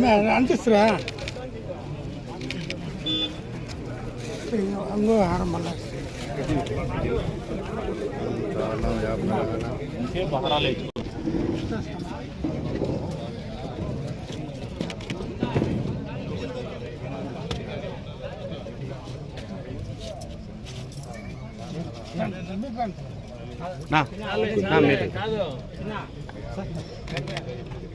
స్వామి అంటిస్తురా అంగో హారం మళ్ళా నా నా మీరు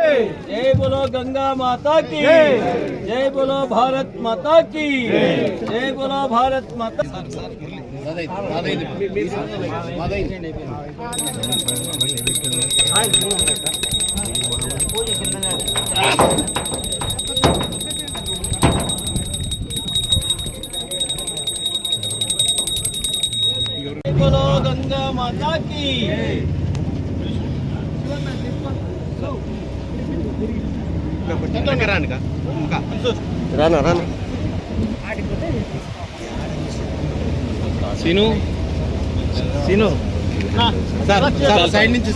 जय बोलो गंगा माता की। जय। बोलो भारत माता की। जय। बोलो भारत माता जय बोलो गंगा माता की। Rana Rana. Seenu? Seenu? Sir sir side నుంచి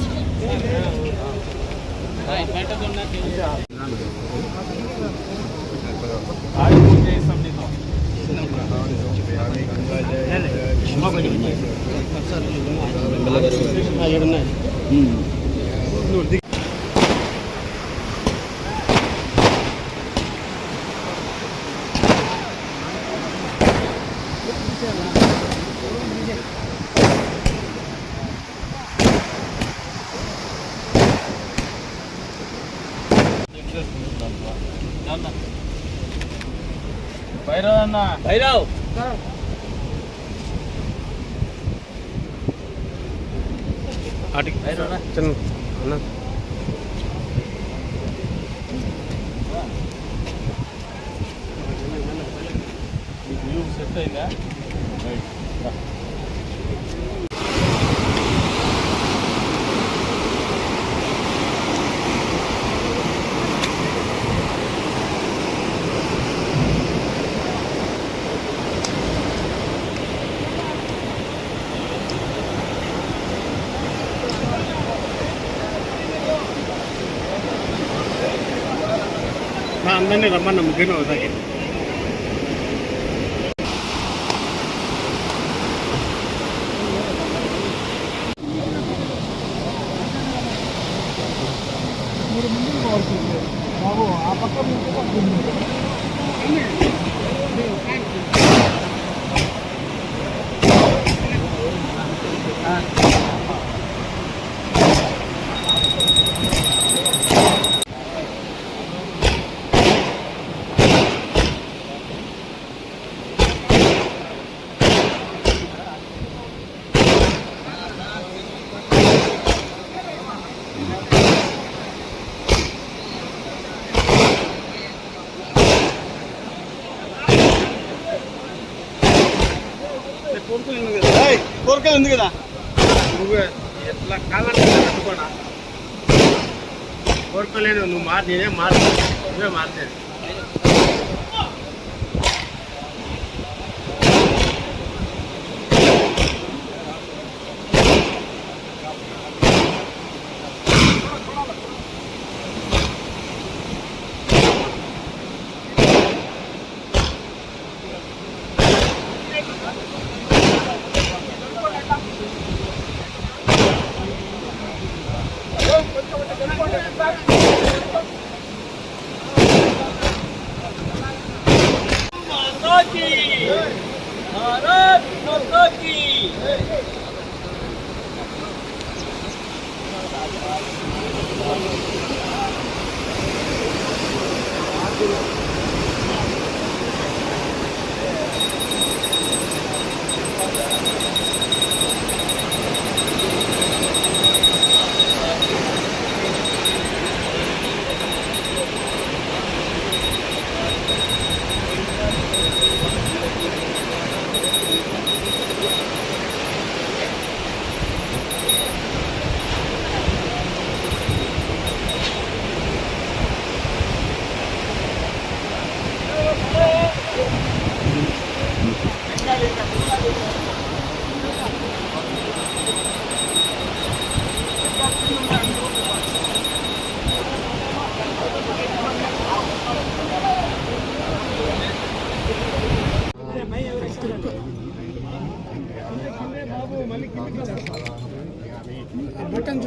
భైరవ్ అన్న భైరవ్ అటుకి చిన్న అన్న సెట్ అయిందా Na nani ramana mgeni wa zake. కోరిక ఉంది కదా. నువ్వు ఎట్లా కావాలంటే కోరుకోలేదు నువ్వు మాట నేనే మాట నువ్వే మాట్లాడు back.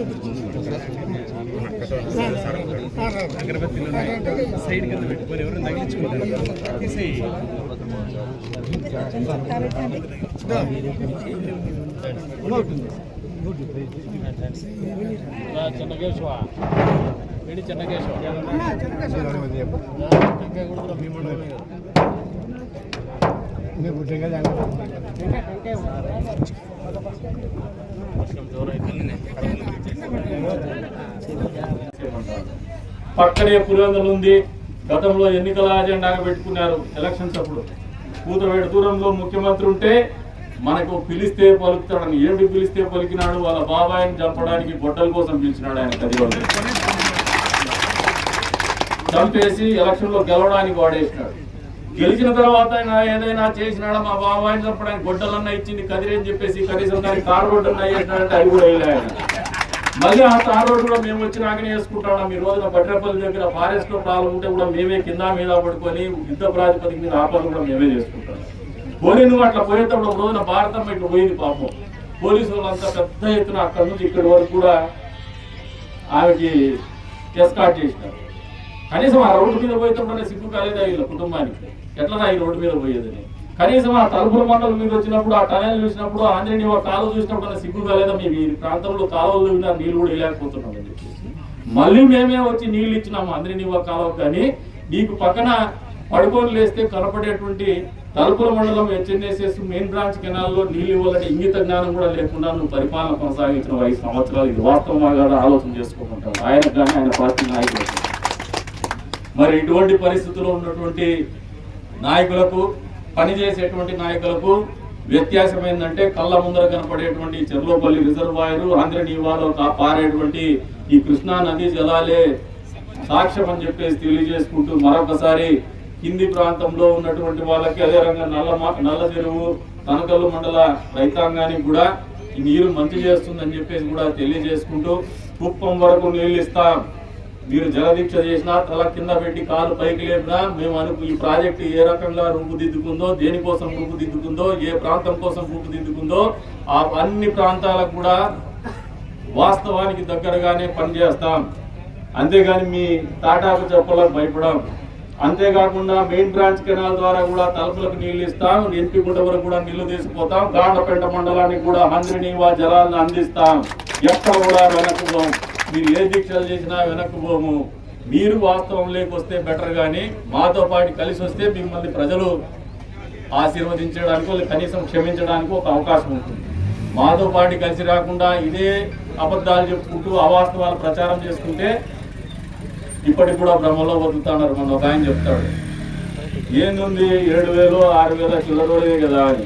బటన్ చూపించు సైడ్ కింద పెట్టుకొని ఎవరు తగిలించుకుంటారు తీసేయి చెన్నకేశ్వ వేడి చెన్నకేశ్వ ఇంకా పక్కనే పులివెందులు ఉంది. గతంలో ఎన్నికల అజెండాగా పెట్టుకున్నారు ఎలక్షన్స్ అప్పుడు. కూతురవేడు దూరంలో ముఖ్యమంత్రి ఉంటే మనకు పిలిస్తే పలుకుతాడని ఏమిటి పిలిస్తే పలికినాడు? వాళ్ళ బాబాయిని చంపడానికి గొడ్డల కోసం పిలిచినాడు ఆయన కదివాళ్ళు చంపేసి ఎలక్షన్లో గెలవడానికి వాడేసినాడు. గెలిచిన తర్వాత ఆయన ఏదైనా చేసినాడా మా బాబాయ్ బాబాయిని ఆయన గొడ్డలన్నా ఇచ్చింది కదిరేని చెప్పేసి కనీసం దానికి కారు గొడ్డలన్నా వేసినాడంటే అది కూడా వేయలే ఆయన. మళ్ళీ ఆ తార్ రోడ్ కూడా మేము వచ్చినాకనే వేసుకుంటాం ఈ రోజున బట్రేపల్లి దగ్గర ఫారెస్ట్లో ప్రాబ్లం ఉంటే కూడా మేమే కింద మీద పడుకొని యుద్ధ ప్రాతిపదిక మీద ఆ కూడా మేమే చేసుకుంటాం. పోనీ నువ్వు అట్లా పోయేటప్పుడు ఒక రోజున భారతం ఇట్లా పోయింది పాపం. పోలీసు వాళ్ళంతా పెద్ద ఎత్తున అక్కడ నుంచి ఇక్కడి వరకు కూడా ఆమెకి ఎస్కాట్ చేసినారు. కనీసం ఆ రోడ్డు మీద పోయేటప్పుడు సిగ్గు కాలేదా వీళ్ళ కుటుంబానికి? ఎట్లా ఈ రోడ్డు మీద పోయేదని కనీసం ఆ తలుపుల మండలం మీద వచ్చినప్పుడు ఆ టనల్ చూసినప్పుడు ఆంజనేయ కాలువ చూసినప్పుడు అది సిగ్గు కాలేదా? మేము ఈ ప్రాంతంలో కాలువలు ఉన్న నీళ్ళు కూడా వేయలేకపోతున్నాం అని చెప్పేసి. మళ్ళీ మేమే వచ్చి నీళ్ళు ఇచ్చినాము ఆంజనేయ కాలువ కానీ నీకు పక్కన పడుకొని లేస్తే కనపడేటువంటి తలుపుల మండలం హెచ్ఎన్ఎస్ఎస్ మెయిన్ బ్రాంచ్ కెనాల్లో నీళ్ళు ఇవ్వాలంటే ఇంగిత జ్ఞానం కూడా లేకుండా నువ్వు పరిపాలన కొనసాగించిన ఐదు సంవత్సరాలు. ఇది వాస్తవంగా ఆలోచన చేసుకోమంటావు ఆయన కానీ ఆయన పార్టీ నాయకులు. మరి ఇటువంటి పరిస్థితుల్లో ఉన్నటువంటి నాయకులకు పనిచేసేటువంటి నాయకులకు వ్యత్యాసం ఏంటంటే కళ్ళ ముందర కనపడేటువంటి చెర్లోపల్లి రిజర్వాయర్ ఆంధ్ర నీవాలో పారేటువంటి ఈ కృష్ణా నదీ జలాలే సాక్ష్యం అని చెప్పేసి తెలియజేసుకుంటూ మరొకసారి కింది ప్రాంతంలో ఉన్నటువంటి వాళ్ళకి అదే రంగా నల్ల నల్ల చెరువు తనకల్లు మండల రైతాంగానికి కూడా ఈ నీరు మంచి చేస్తుందని చెప్పేసి కూడా తెలియజేసుకుంటూ కుప్పం వరకు నీళ్ళు ఇస్తాం. మీరు జలదీక్ష చేసినా తల కింద పెట్టి కాలు పైకి లేపినా మేము అనుకు ఈ ప్రాజెక్టు ఏ రకంగా రూపుదిద్దుకుందో దేనికోసం రూపుదిద్దుకుందో ఏ ప్రాంతం కోసం రూపుదిద్దుకుందో ఆ అన్ని ప్రాంతాలకు కూడా వాస్తవానికి దగ్గరగానే పనిచేస్తాం. అంతేగాని మీ తాటాకు చెప్పలకు భయపడం. అంతేకాకుండా మెయిన్ బ్రాంచ్ కెనాల్ ద్వారా కూడా తలుపులకు నీళ్ళు ఇస్తాం. ఎంపికుంట వరకు కూడా నీళ్ళు తీసుకుపోతాం. గాండపేట మండలానికి కూడా హంద్రి నీవా జలాలను అందిస్తాం. ఎక్కడ కూడా వెనక్కుపోం మీరు ఏ దీక్షలు చేసినా వెనక్కుపోము మీరు వాస్తవం లేకొస్తే బెటర్ కానీ మాతో పాటు కలిసి వస్తే మిమ్మల్ని ప్రజలు ఆశీర్వదించడానికో కనీసం క్షమించడానికి ఒక అవకాశం ఉంటుంది. మాతో పాటు కలిసి రాకుండా ఇదే అబద్ధాలు చెప్పుకుంటూ అవాస్తవాలు ప్రచారం చేసుకుంటే ఇప్పటికి కూడా భ్రమలో బతుకుతున్నారు మన ఒక ఆయన చెప్తాడు. ఏంది ఏడు వేలు ఆరు వేల చిల్లరోలే కదా అని.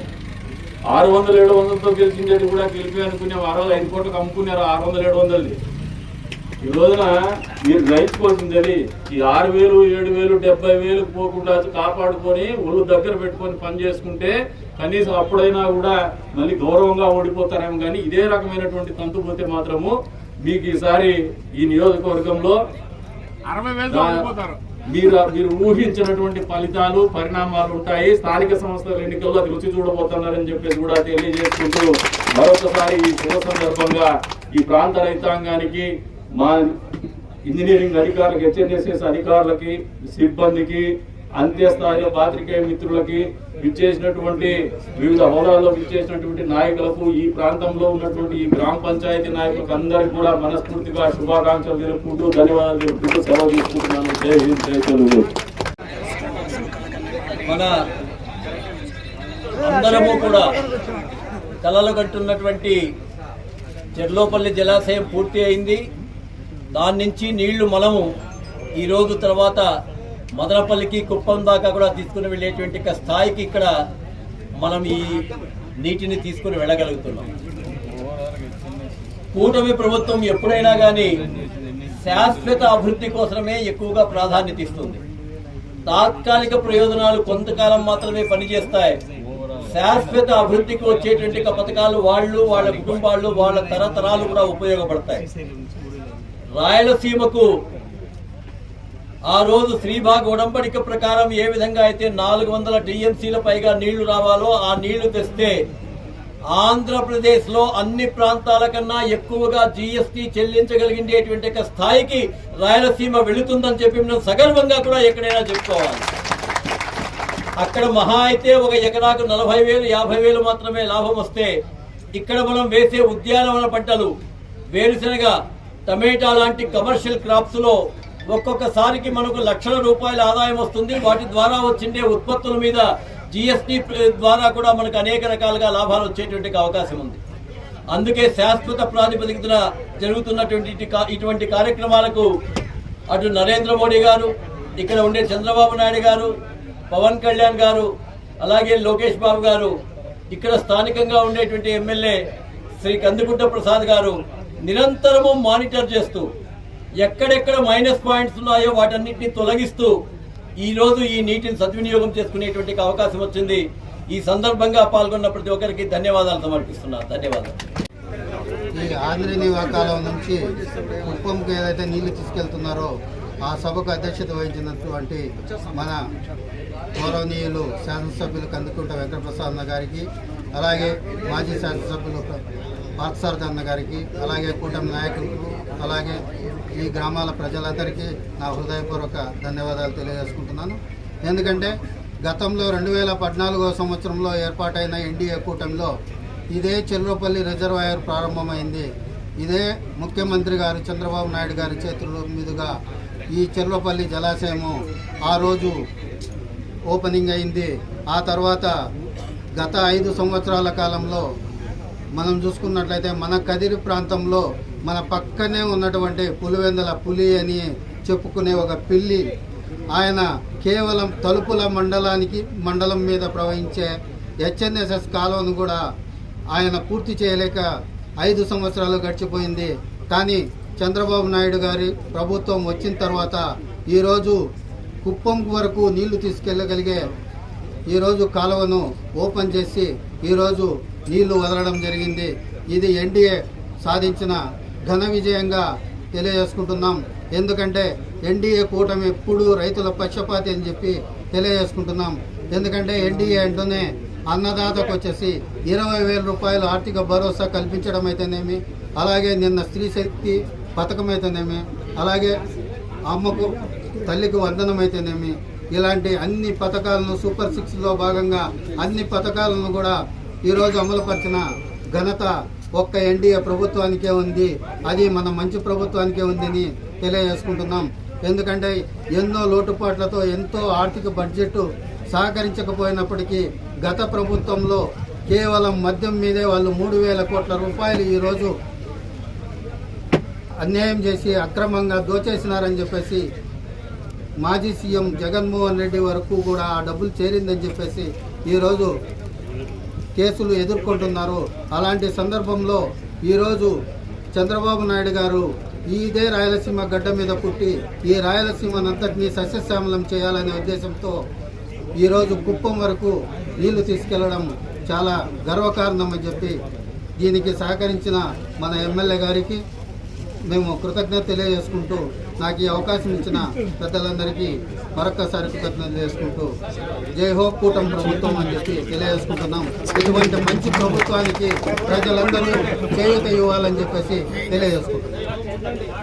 ఆరు వందలు ఏడు వందలతో గెలిచించేది కూడా గెలిపి అనుకునే ఆరు వందల ఐదు కోట్లకు అమ్ముకున్నారు ఆరు వందలు ఏడు వందలది. ఈ రోజున మీరు గ్రహించుకోవాల్సింది అది ఈ ఆరు వేలు ఏడు వేలు డెబ్బై వేలు పోకుండా కాపాడుకొని ఒళ్ళు దగ్గర పెట్టుకొని పని చేసుకుంటే కనీసం అప్పుడైనా కూడా మళ్ళీ గౌరవంగా ఓడిపోతారేమో కానీ ఇదే రకమైనటువంటి తంతు పోతే మాత్రము మీకు ఈసారి ఈ నియోజకవర్గంలో మీరు మీరు ఊహించినటువంటి ఫలితాలు పరిణామాలు ఉంటాయి. స్థానిక సంస్థల ఎన్నికల్లో అది రుచి చూడబోతున్నారని చెప్పేసి కూడా తెలియజేసుకుంటూ మరొకసారి ఈ శుభ సందర్భంగా ఈ ప్రాంత రైతాంగానికి మా ఇంజనీరింగ్ అధికారులకు హెచ్ఎన్ఎస్ఎస్ అధికారులకి సిబ్బందికి అంత్యస్థాయిలో పాత్రికేయ మిత్రులకి విచ్చేసినటువంటి వివిధ హోదాల్లో విచ్చేసినటువంటి నాయకులకు ఈ ప్రాంతంలో ఉన్నటువంటి ఈ గ్రామ పంచాయతీ నాయకులకు అందరికీ కూడా మనస్ఫూర్తిగా శుభాకాంక్షలు తెలుపుకుంటూ ధన్యవాదాలు తెలుపుకుంటూ సెలవు తీసుకుంటున్నాను. జై హింద్ జై తెలుగు. మన అందరము కూడా కలలు కట్టున్నటువంటి చెర్లోపల్లి జలాశయం పూర్తి అయింది. దాని నుంచి నీళ్ళు మనము ఈ రోజు తర్వాత మదనపల్లికి కుప్పం దాకా కూడా తీసుకుని వెళ్ళేటువంటి స్థాయికి ఇక్కడ మనం ఈ నీటిని తీసుకుని వెళ్ళగలుగుతున్నాం. కూటమి ప్రభుత్వం ఎప్పుడైనా కానీ శాశ్వత అభివృద్ధి కోసమే ఎక్కువగా ప్రాధాన్యత ఇస్తుంది. తాత్కాలిక ప్రయోజనాలు కొంతకాలం మాత్రమే పనిచేస్తాయి. శాశ్వత అభివృద్ధికి వచ్చేటువంటి పథకాలు వాళ్ళు వాళ్ళ కుటుంబాలు వాళ్ళ తరతరాలు కూడా ఉపయోగపడతాయి. రాయలసీమకు ఆ రోజు శ్రీభాగ్ ఉడంబడిక ప్రకారం ఏ విధంగా అయితే నాలుగు వందల టీఎంసీల పైగా నీళ్ళు రావాలో ఆ నీళ్ళు తెస్తే ఆంధ్రప్రదేశ్లో అన్ని ప్రాంతాల కన్నా ఎక్కువగా జీఎస్టీ చెల్లించగలిగేటువంటి స్థాయికి రాయలసీమ వెళుతుందని చెప్పి మనం సగర్వంగా కూడా ఎక్కడైనా చెప్పుకోవాలి. అక్కడ మహా అయితే ఒక ఎకరాకు నలభై వేలు యాభై వేలు మాత్రమే లాభం వస్తే ఇక్కడ మనం వేసే ఉద్యానవన పంటలు వేరుశనగ టమేటా లాంటి కమర్షియల్ క్రాప్స్లో ఒక్కొక్కసారికి మనకు లక్షల రూపాయల ఆదాయం వస్తుంది. వాటి ద్వారా వచ్చిండే ఉత్పత్తుల మీద జిఎస్టి ద్వారా కూడా మనకు అనేక రకాలుగా లాభాలు వచ్చేటువంటి అవకాశం ఉంది. అందుకే శాశ్వత ప్రాతిపదికన జరుగుతున్నటువంటి ఇటువంటి కార్యక్రమాలకు అటు నరేంద్ర మోడీ గారు ఇక్కడ ఉండే చంద్రబాబు నాయుడు గారు పవన్ కళ్యాణ్ గారు అలాగే లోకేష్ బాబు గారు ఇక్కడ స్థానికంగా ఉండేటువంటి ఎమ్మెల్యే శ్రీ కందుకుంట ప్రసాద్ గారు నిరంతరము మానిటర్ చేస్తూ ఎక్కడెక్కడ మైనస్ పాయింట్స్ ఉన్నాయో వాటన్నిటిని తొలగిస్తూ ఈరోజు ఈ నీటిని సద్వినియోగం చేసుకునేటువంటి అవకాశం వచ్చింది. ఈ సందర్భంగా పాల్గొన్న ప్రతి ఒక్కరికి ధన్యవాదాలు సమర్పిస్తున్నారు ధన్యవాదాలు. ఈ ఆంధ్రని కాలం నుంచి కుప్పంకి ఏదైతే నీళ్ళు తీసుకెళ్తున్నారో ఆ సభకు అధ్యక్షత వహించినటువంటి మన గౌరవనీయులు శాసనసభ్యులు కందుకుంట వెంకటప్రసాద్ గారికి అలాగే మాజీ శాసనసభ్యులు పార్థసారథి అన్న గారికి అలాగే కూటమి నాయకులకు అలాగే ఈ గ్రామాల ప్రజలందరికీ నా హృదయపూర్వక ధన్యవాదాలు తెలియజేసుకుంటున్నాను. ఎందుకంటే గతంలో రెండు వేల పద్నాలుగో సంవత్సరంలో ఏర్పాటైన ఎన్డీఏ కూటమిలో ఇదే చెల్లుపల్లి రిజర్వాయర్ ప్రారంభమైంది. ఇదే ముఖ్యమంత్రి గారు చంద్రబాబు నాయుడు గారి చేతుల మీదుగా ఈ చెర్లపల్లి జలాశయము ఆ రోజు ఓపెనింగ్ అయింది. ఆ తర్వాత గత ఐదు సంవత్సరాల కాలంలో మనం చూసుకున్నట్లయితే మన కదిరి ప్రాంతంలో మన పక్కనే ఉన్నటువంటి పులివెందల పులి అని చెప్పుకునే ఒక పిల్లి ఆయన కేవలం తలుపుల మండలానికి మండలం మీద ప్రవహించే హెచ్ఎన్ఎస్ఎస్ కాలువను కూడా ఆయన పూర్తి చేయలేక ఐదు సంవత్సరాలు గడిచిపోయింది. కానీ చంద్రబాబు నాయుడు గారి ప్రభుత్వం వచ్చిన తర్వాత ఈరోజు కుప్పం వరకు నీళ్ళు తీసుకెళ్ళగలిగే ఈరోజు కాలువను ఓపెన్ చేసి ఈరోజు నీళ్ళు వదలడం జరిగింది. ఇది ఎన్డీఏ సాధించిన ఘన విజయంగా తెలియజేసుకుంటున్నాం. ఎందుకంటే ఎన్డీఏ కూటమి ఎప్పుడు రైతుల పక్షపాతి అని చెప్పి తెలియజేసుకుంటున్నాం. ఎందుకంటే ఎన్డీఏ అంటూనే అన్నదాతకు వచ్చేసి ఇరవై వేల రూపాయలు ఆర్థిక భరోసా కల్పించడం అయితేనేమి అలాగే నిన్న స్త్రీ శక్తి పథకం అయితేనేమి అలాగే అమ్మకు తల్లికి వందనం అయితేనేమి ఇలాంటి అన్ని పథకాలను సూపర్ సిక్స్లో భాగంగా అన్ని పథకాలను కూడా ఈరోజు అమలుపరిచిన ఘనత ఒక్క ఎన్డీఏ ప్రభుత్వానికే ఉంది. అది మన మంచి ప్రభుత్వానికే ఉందని తెలియజేసుకుంటున్నాం. ఎందుకంటే ఎన్నో లోటుపాట్లతో ఎంతో ఆర్థిక బడ్జెట్ సహకరించకపోయినప్పటికీ గత ప్రభుత్వంలో కేవలం మద్యం మీదే వాళ్ళు మూడు వేల కోట్ల రూపాయలు ఈరోజు అన్యాయం చేసి అక్రమంగా దోచేసినారని చెప్పేసి మాజీ సీఎం జగన్మోహన్ రెడ్డి వరకు కూడా ఆ డబ్బులు చేరిందని చెప్పేసి ఈరోజు కేసులు ఎదుర్కొంటున్నారు. అలాంటి సందర్భంలో ఈరోజు చంద్రబాబు నాయుడు గారు ఇదే రాయలసీమ గడ్డ మీద పుట్టి ఈ రాయలసీమనంతటినీ సస్యశ్యామలం చేయాలనే ఉద్దేశంతో ఈరోజు కుప్పం వరకు నీళ్ళు తీసుకెళ్ళడం చాలా గర్వకారణం అని చెప్పి దీనికి సహకరించిన మన ఎమ్మెల్యే గారికి మేము కృతజ్ఞత తెలియజేసుకుంటూ నాకు ఈ అవకాశం ఇచ్చిన పెద్దలందరికీ మరొక్కసారి కృతజ్ఞత చేసుకుంటూ జై హో కూటమి ప్రభుత్వం అని చెప్పి తెలియజేసుకుంటున్నాం. ఇటువంటి మంచి ప్రభుత్వానికి ప్రజలందరూ చేయూత ఇవ్వాలని చెప్పేసి తెలియజేసుకుంటున్నాం.